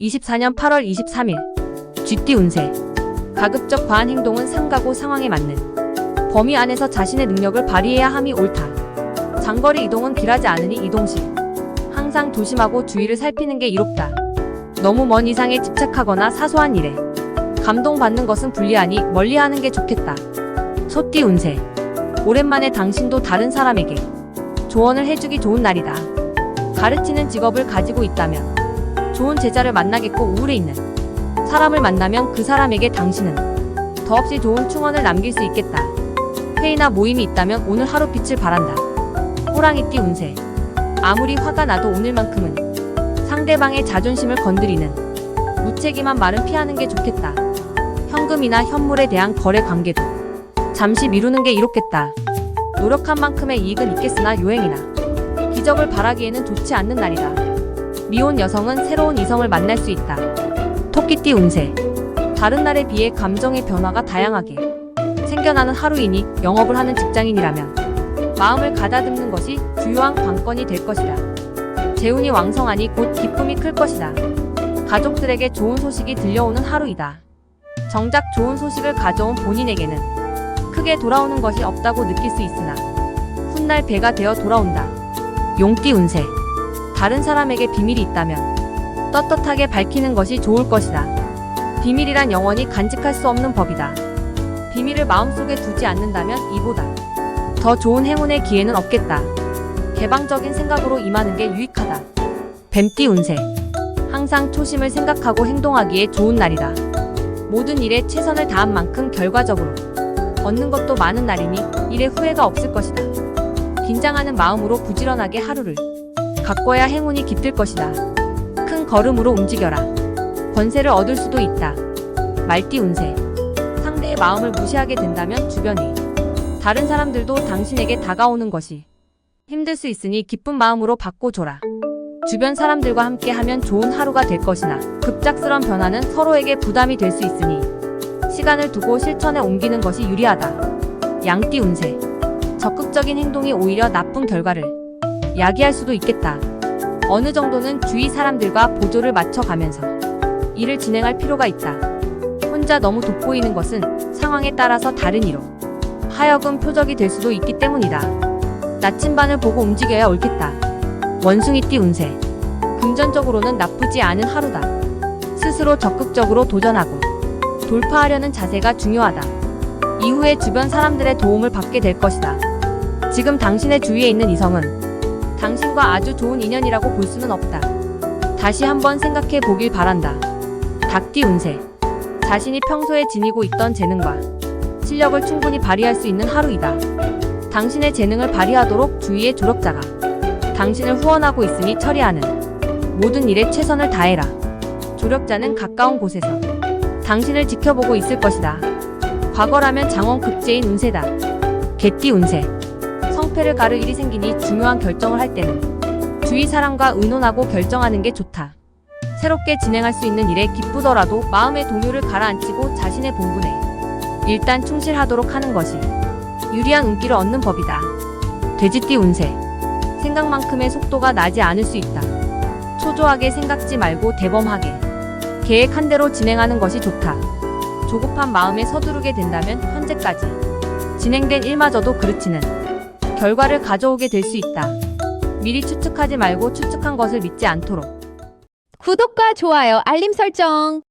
24년 8월 23일 쥐띠 운세 가급적 과한 행동은 상가고 상황에 맞는 범위 안에서 자신의 능력을 발휘해야 함이 옳다. 장거리 이동은 길하지 않으니 이동 시 항상 조심하고 주위를 살피는 게 이롭다. 너무 먼 이상에 집착하거나 사소한 일에 감동받는 것은 불리하니 멀리하는 게 좋겠다. 소띠 운세 오랜만에 당신도 다른 사람에게 조언을 해주기 좋은 날이다. 가르치는 직업을 가지고 있다면 좋은 제자를 만나겠고 우울해 있는 사람을 만나면 그 사람에게 당신은 더없이 좋은 충언을 남길 수 있겠다. 회의나 모임이 있다면 오늘 하루 빛을 바란다. 호랑이띠 운세 아무리 화가 나도 오늘만큼은 상대방의 자존심을 건드리는 무책임한 말은 피하는 게 좋겠다. 현금이나 현물에 대한 거래 관계도 잠시 미루는 게 이롭겠다. 노력한 만큼의 이익은 있겠으나 요행이나 기적을 바라기에는 좋지 않는 날이다. 미혼 여성은 새로운 이성을 만날 수 있다. 토끼띠 운세. 다른 날에 비해 감정의 변화가 다양하게 생겨나는 하루이니 영업을 하는 직장인이라면 마음을 가다듬는 것이 주요한 관건이 될 것이다. 재운이 왕성하니 곧 기쁨이 클 것이다. 가족들에게 좋은 소식이 들려오는 하루이다. 정작 좋은 소식을 가져온 본인에게는 크게 돌아오는 것이 없다고 느낄 수 있으나 훗날 배가 되어 돌아온다. 용띠 운세. 다른 사람에게 비밀이 있다면 떳떳하게 밝히는 것이 좋을 것이다. 비밀이란 영원히 간직할 수 없는 법이다. 비밀을 마음속에 두지 않는다면 이보다 더 좋은 행운의 기회는 없겠다. 개방적인 생각으로 임하는 게 유익하다. 뱀띠 운세. 항상 초심을 생각하고 행동하기에 좋은 날이다. 모든 일에 최선을 다한 만큼 결과적으로 얻는 것도 많은 날이니 일에 후회가 없을 것이다. 긴장하는 마음으로 부지런하게 하루를 가꿔야 행운이 깃들 것이다. 큰 걸음으로 움직여라. 권세를 얻을 수도 있다. 말띠 운세. 상대의 마음을 무시하게 된다면 주변이 다른 사람들도 당신에게 다가오는 것이 힘들 수 있으니 기쁜 마음으로 바꿔줘라. 주변 사람들과 함께 하면 좋은 하루가 될 것이나 급작스런 변화는 서로에게 부담이 될 수 있으니 시간을 두고 실천에 옮기는 것이 유리하다. 양띠 운세. 적극적인 행동이 오히려 나쁜 결과를 야기할 수도 있겠다. 어느 정도는 주위 사람들과 보조를 맞춰가면서 일을 진행할 필요가 있다. 혼자 너무 돋보이는 것은 상황에 따라서 다른 이로 하여금 표적이 될 수도 있기 때문이다. 나침반을 보고 움직여야 옳겠다. 원숭이띠 운세. 금전적으로는 나쁘지 않은 하루다. 스스로 적극적으로 도전하고 돌파하려는 자세가 중요하다. 이후에 주변 사람들의 도움을 받게 될 것이다. 지금 당신의 주위에 있는 이성은 당신과 아주 좋은 인연이라고 볼 수는 없다. 다시 한번 생각해 보길 바란다. 닭띠 운세. 자신이 평소에 지니고 있던 재능과 실력을 충분히 발휘할 수 있는 하루이다. 당신의 재능을 발휘하도록 주위의 조력자가 당신을 후원하고 있으니 처리하는 모든 일에 최선을 다해라. 조력자는 가까운 곳에서 당신을 지켜보고 있을 것이다. 과거라면 장원 급제인 운세다. 개띠 운세. 성패를 가를 일이 생기니 중요한 결정을 할 때는 주위 사람과 의논하고 결정하는 게 좋다. 새롭게 진행할 수 있는 일에 기쁘더라도 마음의 동요를 가라앉히고 자신의 본분에 일단 충실하도록 하는 것이 유리한 운기를 얻는 법이다. 돼지띠 운세. 생각만큼의 속도가 나지 않을 수 있다. 초조하게 생각지 말고 대범하게 계획한 대로 진행하는 것이 좋다. 조급한 마음에 서두르게 된다면 현재까지 진행된 일마저도 그르치는 결과를 가져오게 될 수 있다. 미리 추측하지 말고 추측한 것을 믿지 않도록. 구독과 좋아요, 알림 설정.